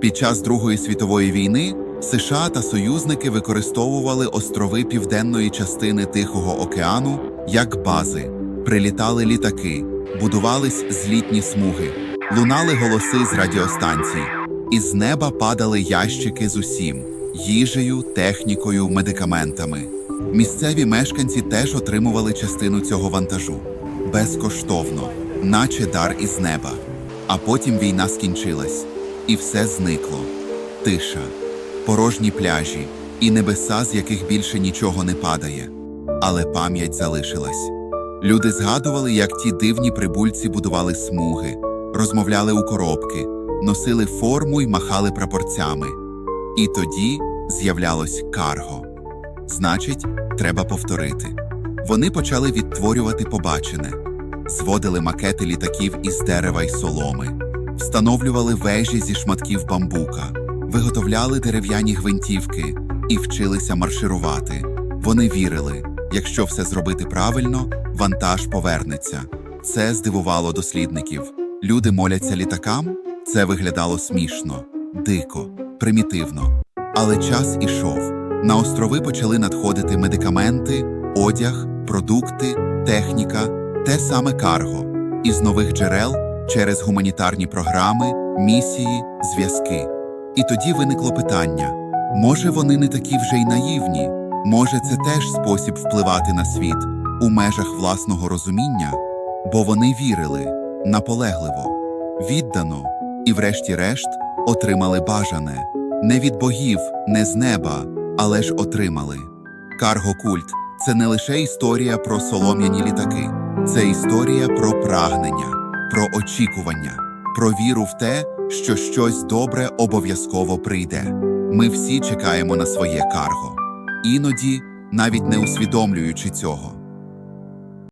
Під час Другої світової війни США та союзники використовували острови південної частини Тихого океану як бази, прилітали літаки, будувались злітні смуги, лунали голоси з радіостанцій, і з неба падали ящики з усім їжею, технікою, медикаментами. Місцеві мешканці теж отримували частину цього вантажу безкоштовно, наче дар із неба. А потім війна скінчилась, і все зникло. Тиша, порожні пляжі і небеса, з яких більше нічого не падає. Але пам'ять залишилась. Люди згадували, як ті дивні прибульці будували смуги, розмовляли у коробки, носили форму й махали прапорцями. І тоді з'являлось карго. Значить, треба повторити. Вони почали відтворювати побачене, зводили макети літаків із дерева й соломи, встановлювали вежі зі шматків бамбука, виготовляли дерев'яні гвинтівки і вчилися марширувати. Вони вірили, якщо все зробити правильно, вантаж повернеться. Це здивувало дослідників. Люди моляться літакам? Це виглядало смішно, дико, примітивно. Але час ішов. На острови почали надходити медикаменти, одяг, продукти, техніка, те саме карго, із нових джерел через гуманітарні програми, місії, зв'язки. І тоді виникло питання: може, вони не такі вже й наївні? Може, це теж спосіб впливати на світ у межах власного розуміння? Бо вони вірили наполегливо, віддано і, врешті-решт, отримали бажане не від богів, не з неба, але ж отримали. Карго-культ це не лише історія про солом'яні літаки, це історія про прагнення, про очікування, про віру в те, що щось добре обов'язково прийде. Ми всі чекаємо на своє карго, іноді навіть не усвідомлюючи цього.